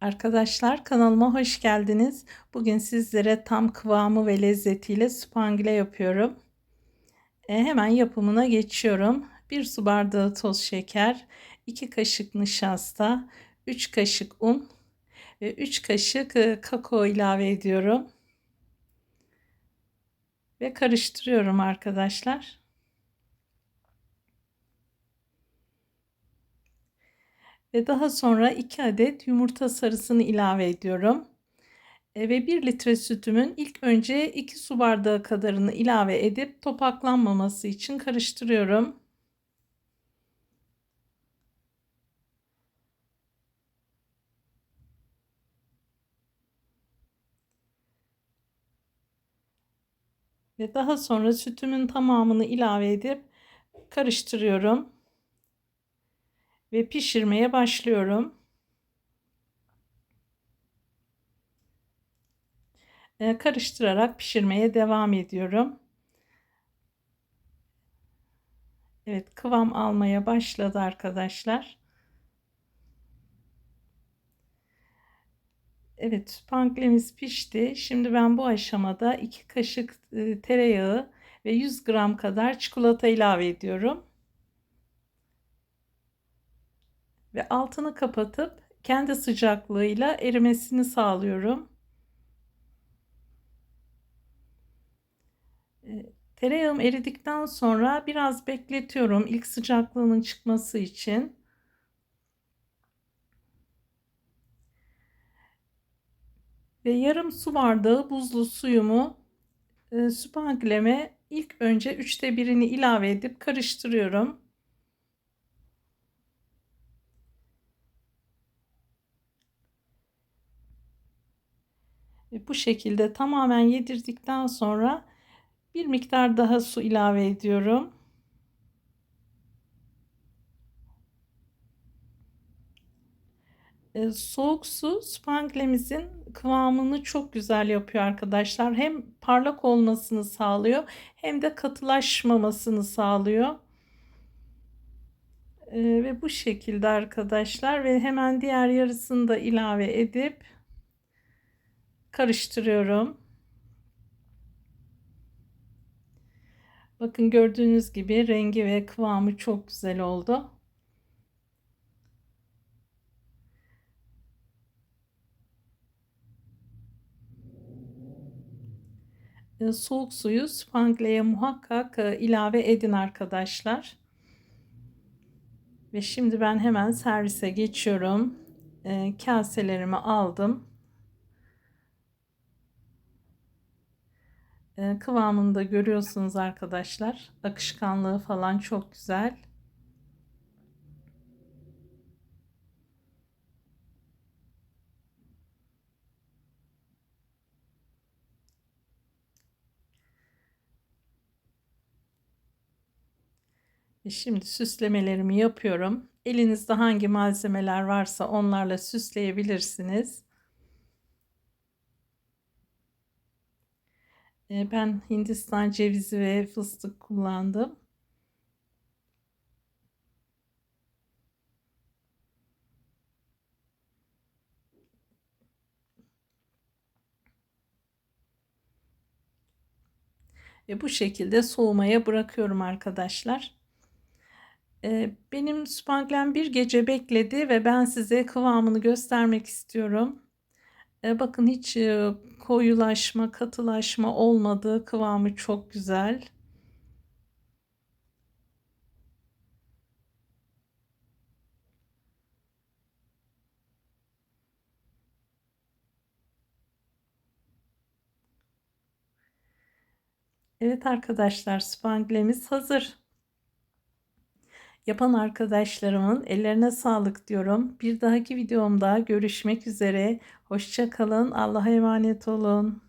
Arkadaşlar kanalıma hoş geldiniz. Bugün sizlere tam kıvamı ve lezzetiyle spangle yapıyorum. E, hemen yapımına geçiyorum. 1 su bardağı toz şeker, 2 kaşık nişasta, 3 kaşık un ve 3 kaşık e, kakao ilave ediyorum. Ve karıştırıyorum arkadaşlar. Ve daha sonra 2 adet yumurta sarısını ilave ediyorum. E, ve 1 litre sütümün ilk önce 2 su bardağı kadarını ilave edip topaklanmaması için karıştırıyorum. Ve daha sonra sütümün tamamını ilave edip karıştırıyorum ve pişirmeye başlıyorum. Ee, karıştırarak pişirmeye devam ediyorum. Evet kıvam almaya başladı arkadaşlar. Evet spanglemiz pişti. Şimdi ben bu aşamada 2 kaşık e, tereyağı ve 100 gram kadar çikolata ilave ediyorum. Ve altını kapatıp kendi sıcaklığıyla erimesini sağlıyorum. E, tereyağım eridikten sonra biraz bekletiyorum ilk sıcaklığının çıkması için. Ve yarım su bardağı buzlu suyumu e, süpangleme ilk önce üçte birini ilave edip karıştırıyorum. Bu şekilde tamamen yedirdikten sonra bir miktar daha su ilave ediyorum. E, soğuk su spanglemizin kıvamını çok güzel yapıyor arkadaşlar. Hem parlak olmasını sağlıyor hem de katılaşmamasını sağlıyor. E, ve bu şekilde arkadaşlar ve hemen diğer yarısını da ilave edip karıştırıyorum. Bakın gördüğünüz gibi rengi ve kıvamı çok güzel oldu. Ee, soğuk suyu spangleye muhakkak e, ilave edin arkadaşlar. Ve şimdi ben hemen servise geçiyorum. Ee, kaselerimi aldım. E, kıvamını da görüyorsunuz arkadaşlar. Akışkanlığı falan çok güzel. E şimdi süslemelerimi yapıyorum. Elinizde hangi malzemeler varsa onlarla süsleyebilirsiniz. Ben Hindistan cevizi ve fıstık kullandım. Ve bu şekilde soğumaya bırakıyorum arkadaşlar. Ee, benim spanglem bir gece bekledi ve ben size kıvamını göstermek istiyorum. E, bakın hiç e, koyulaşma, katılaşma olmadı. Kıvamı çok güzel. Evet arkadaşlar spanglemiz hazır. Yapan arkadaşlarımın ellerine sağlık diyorum. Bir dahaki videomda görüşmek üzere. Hoşça kalın. Allah'a emanet olun.